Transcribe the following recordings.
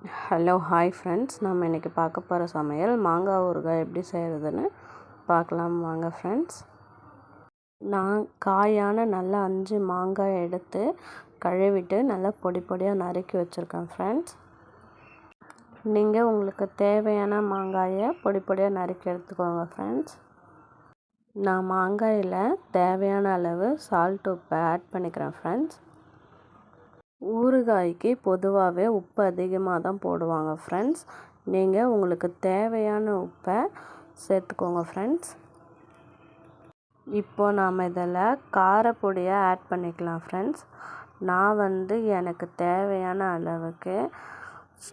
Hello hi friends நம்ம இன்றைக்கி பார்க்க போகிற சமையல் மாங்காய் ஊறுகாய் எப்படி செய்கிறதுன்னு பார்க்கலாம். வாங்க ஃப்ரெண்ட்ஸ் நான் காயான நல்லா அஞ்சு மாங்காய் எடுத்து கழுவிட்டு நல்லா பொடி பொடியாக நறுக்கி வச்சுருக்கேன் ஃப்ரெண்ட்ஸ் நீங்கள் உங்களுக்கு தேவையான மாங்காயை பொடி பொடியாக நறுக்கி எடுத்துக்கோங்க ஃப்ரெண்ட்ஸ் நான் மாங்காயில் தேவையான அளவு சால்ட் உப்பை ஆட் பண்ணிக்கிறேன் ஃப்ரெண்ட்ஸ் ஊறுகாய்க்கு பொதுவாகவே உப்பு அதிகமாக தான் போடுவாங்க ஃப்ரெண்ட்ஸ் நீங்கள் உங்களுக்கு தேவையான உப்பை சேர்த்துக்கோங்க ஃப்ரெண்ட்ஸ் இப்போ நாம் இதில் காரப்பொடியை ஆட் பண்ணிக்கலாம் ஃப்ரெண்ட்ஸ் நான் வந்து எனக்கு தேவையான அளவுக்கு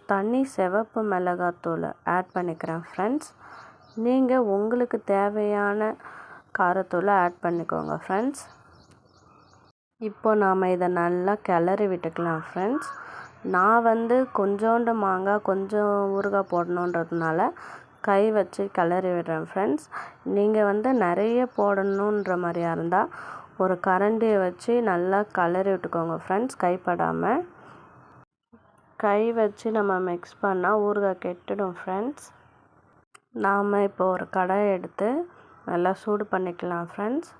தனி சிவப்பு மிளகாத்தூள் ஆட் பண்ணிக்கிறேன் ஃப்ரெண்ட்ஸ் நீங்கள் உங்களுக்கு தேவையான காரத்தூளை ஆட் பண்ணிக்கோங்க ஃப்ரெண்ட்ஸ் இப்போ நாம் இதை நல்லா கிளறி விட்டுக்கலாம் ஃப்ரெண்ட்ஸ் நான் வந்து கொஞ்சோண்டு மாங்காய் கொஞ்சம் ஊறுகாய் போடணுன்றதுனால கை வச்சு கிளறி விடுறேன் ஃப்ரெண்ட்ஸ் நீங்கள் வந்து நிறைய போடணுன்ற மாதிரியா இருந்தால் ஒரு கரண்டியை வச்சு நல்லா கிளறி விட்டுக்கோங்க ஃப்ரெண்ட்ஸ் கைப்படாமல் கை வச்சு நம்ம மிக்ஸ் பண்ணால் ஊறுகாய் கெட்டுடும் ஃப்ரெண்ட்ஸ் நாம் இப்போ ஒரு கடாய் எடுத்து நல்லா சூடு பண்ணிக்கலாம் ஃப்ரெண்ட்ஸ்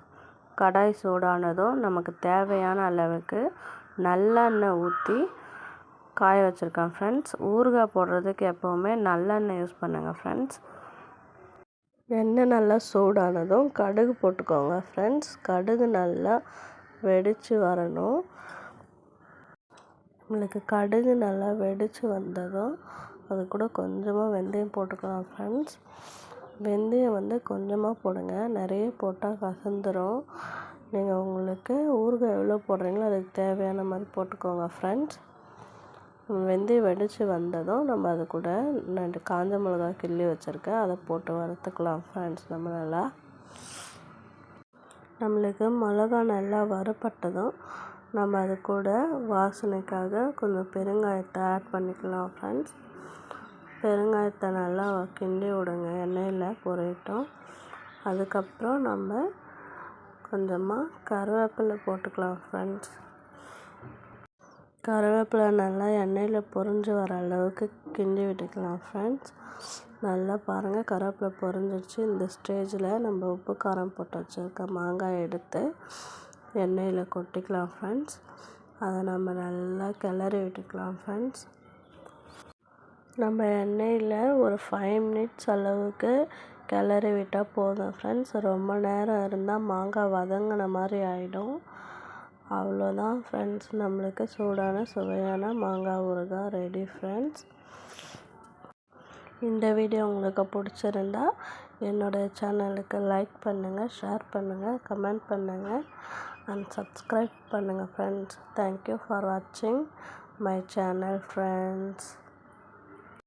கடாய் சூடானதும் நமக்கு தேவையான அளவுக்கு நல்லெண்ணெய் ஊற்றி காய வச்சுருக்கேன் ஃப்ரெண்ட்ஸ் ஊறுகாய் போடுறதுக்கு எப்போவுமே நல்லெண்ணெய் யூஸ் பண்ணுங்கள் ஃப்ரெண்ட்ஸ் எண்ணெய் நல்லா சூடானதும் கடுகு போட்டுக்கோங்க ஃப்ரெண்ட்ஸ் கடுகு நல்லா வெடித்து வரணும். நம்மளுக்கு கடுகு நல்லா வெடித்து வந்ததும் அது கூட கொஞ்சமாக வெந்தயம் போட்டுக்கலாம் ஃப்ரெண்ட்ஸ் வெந்தயம் வந்து கொஞ்சமாக போடுங்க. நிறைய போட்டால் கசந்துடும் நீங்கள் உங்களுக்கு ஊறுகாய் எவ்வளோ போடுறீங்களோ அதுக்கு தேவையான மாதிரி போட்டுக்கோங்க ஃப்ரெண்ட்ஸ் வெந்தயம் வெடித்து வந்ததும் நம்ம அது கூட ரெண்டு காஞ்ச மிளகா கிள்ளி வச்சுருக்கேன். அதை போட்டு வறுத்துக்கலாம் ஃப்ரெண்ட்ஸ் நம்ம நல்லா நம்மளுக்கு மிளகா நல்லா வறுப்பட்டதும் நம்ம அது கூட வாசனைக்காக கொஞ்சம் பெருங்காயத்தை ஆட் பண்ணிக்கலாம் ஃப்ரெண்ட்ஸ் பெருங்காயத்தை நல்லா கிண்டி விடுங்க. எண்ணெயில் பொரியட்டும். அதுக்கப்புறம் நம்ம கொஞ்சமாக கருவேப்பிலை போட்டுக்கலாம் ஃப்ரெண்ட்ஸ் கருவேப்பிலை நல்லா எண்ணெயில் பொரிஞ்சு வர அளவுக்கு கிண்டி விட்டுக்கலாம் ஃப்ரெண்ட்ஸ் நல்லா பாருங்கள் கருவேப்பிலை பொரிஞ்சிடுச்சு இந்த ஸ்டேஜில் நம்ம உப்பு காரம் போட்டு வச்சுருக்க மாங்காய் எடுத்து எண்ணெயில் கொட்டிக்கலாம் ஃப்ரெண்ட்ஸ் அதை நம்ம நல்லா கிளறி விட்டுக்கலாம் ஃப்ரெண்ட்ஸ் நம்ம எண்ணெயில் ஒரு ஃபைவ் மினிட்ஸ் அளவுக்கு கிளறி விட்டால் போதும் ஃப்ரெண்ட்ஸ் ரொம்ப நேரம் இருந்தால் மாங்காய் வதங்கின மாதிரி ஆகிடும் அவ்வளோதான் ஃப்ரெண்ட்ஸ் நம்மளுக்கு சூடான சுவையான மாங்காய் ஊறுகாய் ரெடி ஃப்ரெண்ட்ஸ் இந்த வீடியோ உங்களுக்கு பிடிச்சிருந்தா என்னோடய சேனலுக்கு லைக் பண்ணுங்கள் ஷேர் பண்ணுங்கள் கமெண்ட் பண்ணுங்கள் அண்ட் சப்ஸ்கிரைப் பண்ணுங்கள் ஃப்ரெண்ட்ஸ் தேங்க்யூ ஃபார் வாட்சிங் மை சேனல் ஃப்ரெண்ட்ஸ்